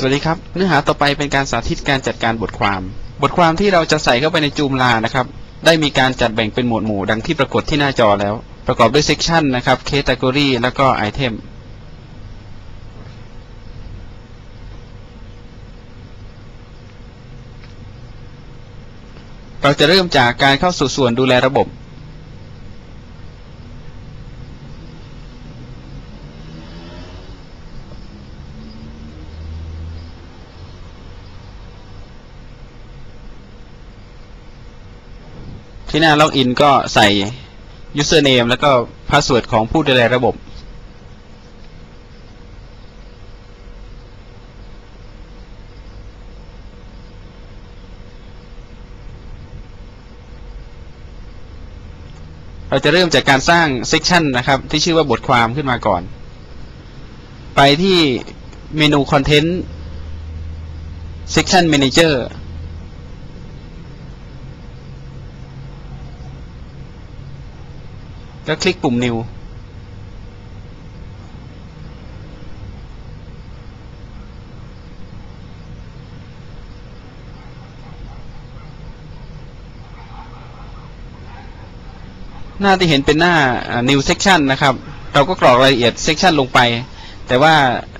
สวัสดีครับ เนื้อหาต่อไปเป็นการสาธิตการจัดการบทความ บทความที่เราจะใส่เข้าไปในจูมลานะครับ ได้มีการจัดแบ่งเป็นหมวดหมู่ดังที่ปรากฏที่หน้าจอแล้ว ประกอบด้วยเซกชันนะครับ category แล้วก็ไอเทมเราจะเริ่มจากการเข้าสู่ส่วนดูแลระบบ ที่หน้าล็อกอินก็ใส่ username แล้วก็ password ของผู้ดูแลระบบเราจะเริ่มจากการสร้างเซกชันนะครับ ที่ชื่อว่าบทความขึ้นมาก่อน ไปที่เมนู Content Section Manager แล้วคลิกปุ่ม New หน้าที่เห็นเป็นหน้า new section นะครับ เราก็กรอกรายละเอียด section ลงไป แต่ว่า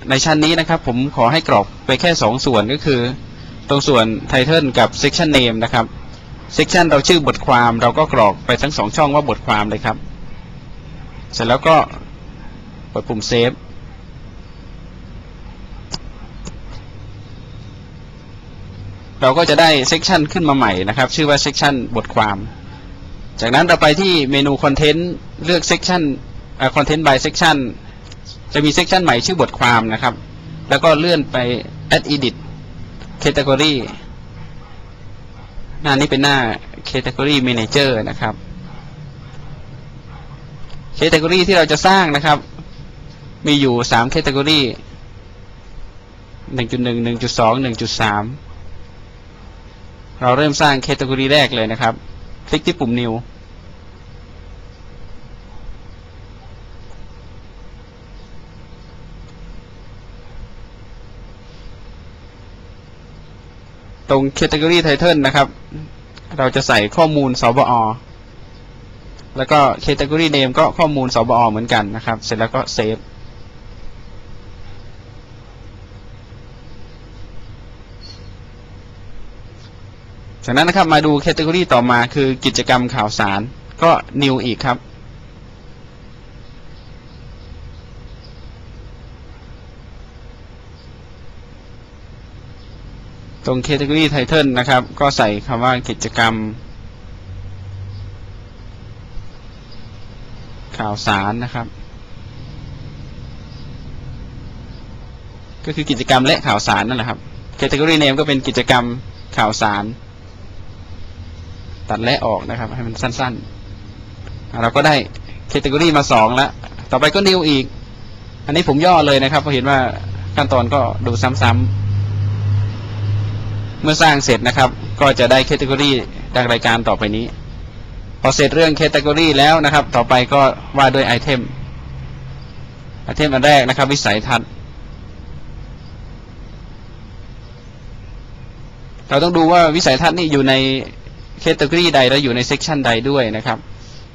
ในชั้นนี้นะครับ ผมขอให้กรอกไปแค่ 2 ส่วนก็คือ ตรงส่วน title กับ section name นะครับ section เราชื่อบทความ เราก็กรอกไปทั้งสองช่องว่าบทความเลยครับ เสร็จแล้วก็กดปุ่ม save เราก็จะได้ section ขึ้นมาใหม่นะครับ ชื่อว่า section บทความ จากนั้นเราไปที่เมนู Content เลือก Section อ่า Content by Section จะมี Section ใหม่ชื่อบทความนะครับ แล้วก็เลื่อนไป Add Edit Category หน้านี้เป็นหน้า Category Manager นะครับ Category ที่เราจะสร้างนะครับ มีอยู่3 Category 1.1 1.2 1.3เราเริ่มสร้าง Category แรกเลยนะครับ คลิกที่ปุ่ม New ตรง Category Title นะครับ เราจะใส่ข้อมูลสบอ แล้วก็ Category Name ก็ข้อมูลสบอเหมือนกันนะครับ เสร็จแล้วก็ Save จากนั้นนะครับมาดูแคตตากรีต่อมาคือกิจกรรมข่าวสาร ก็ New อีกครับตรง Category Title นะครับ ก็ใส่คำว่ากิจกรรม ข่าวสารนะครับ ก็คือกิจกรรมและข่าวสารนั่นแหละครับ Category Name ก็เป็นกิจกรรมข่าวสาร ตัดและออกนะครับ ให้มันสั้นๆ เราก็ได้ Category มาสองแล้วต่อไปก็ New อีก อันนี้ผมย่อเลยนะครับเพราะเห็นว่าขั้นตอนก็ดูซ้ำๆเมื่อสร้างเสร็จนะครับ ก็จะได้ Category ดังรายการต่อไปนี้ พอเสร็จเรื่อง Category แล้วนะครับ ต่อไปก็ว่าด้วยไอเทมไอเทมอันแรกนะครับ วิสัยทัศน์ เราต้องดูว่าวิสัยทัศน์นี่อยู่ใน Category ใดและอยู่ใน Section ใดด้วยนะครับ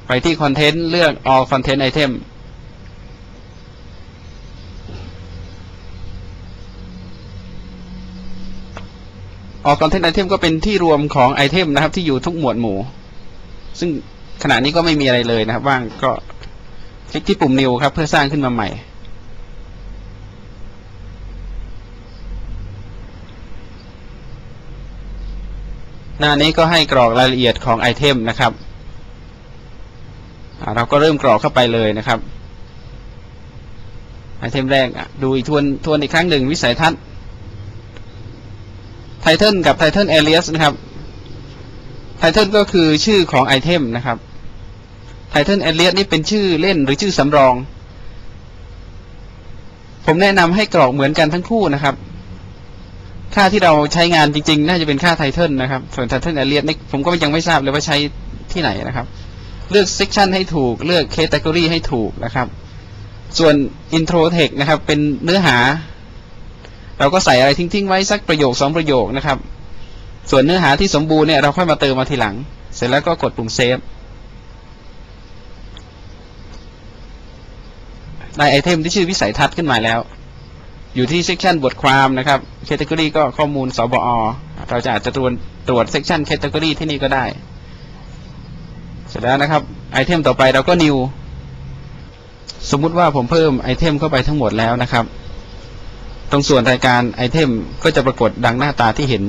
ไปที่ Content เลือก All Content Item ออก Content Item ก็เป็นที่รวมของไอเทมนะครับ ที่อยู่ทุกหมวดหมู่ ซึ่งขณะนี้ก็ไม่มีอะไรเลยนะครับ ว่างก็คลิกที่ปุ่ม New ครับ เพื่อสร้างขึ้นมาใหม่ หน้านี้ก็ให้กรอกรายละเอียดของไอเทมนะครับเราก็เริ่มกรอกเข้าไปเลยนะครับไอเทมแรกดูอีกทวนทวนอีกครั้งหนึ่งวิสัยทัศน์ไทเทลกับไทเทลเอเลียสนะครับ ไทเทลก็คือชื่อของไอเทมนะครับไทเทลเอเลียสนี่เป็นชื่อเล่นหรือชื่อสำรอง ผมแนะนำให้กรอกเหมือนกันทั้งคู่นะครับ ค่าที่เราใช้งานจริงๆ น่าจะเป็นค่าไทเทลนะครับ ส่วนไทเทลเอเลียสนี่ผมก็ยังไม่ทราบเลยว่าใช้ที่ไหนนะครับ เลือกเซกชันให้ถูก เลือกแคตตากรีให้ถูกนะครับส่วน intro text นะครับ เป็นเนื้อหา เราก็ใส่อะไรทิ้งๆ ไว้สักประโยคสองประโยคนะครับ ส่วนเนื้อหาที่สมบูรณ์เนี่ยเราค่อยมาเติมมาทีหลัง เสร็จแล้วก็กดปุ่มเซฟ ได้ไอเทมที่ชื่อวิสัยทัศน์ขึ้นมาแล้ว อยู่ที่เซกชันบทความนะครับแคตตากรีก็ข้อมูลสบอ เราจะอาจจะตรวจตรวจเซกชันแคตตากรีที่นี่ก็ได้ เสร็จแล้วนะครับ ไอเทมต่อไปเราก็ new สมมุติว่าผมเพิ่มไอเทมเข้าไปทั้งหมดแล้วนะครับ ตรงส่วนรายการไอเทมก็จะปรากฏดังหน้าตาที่เห็น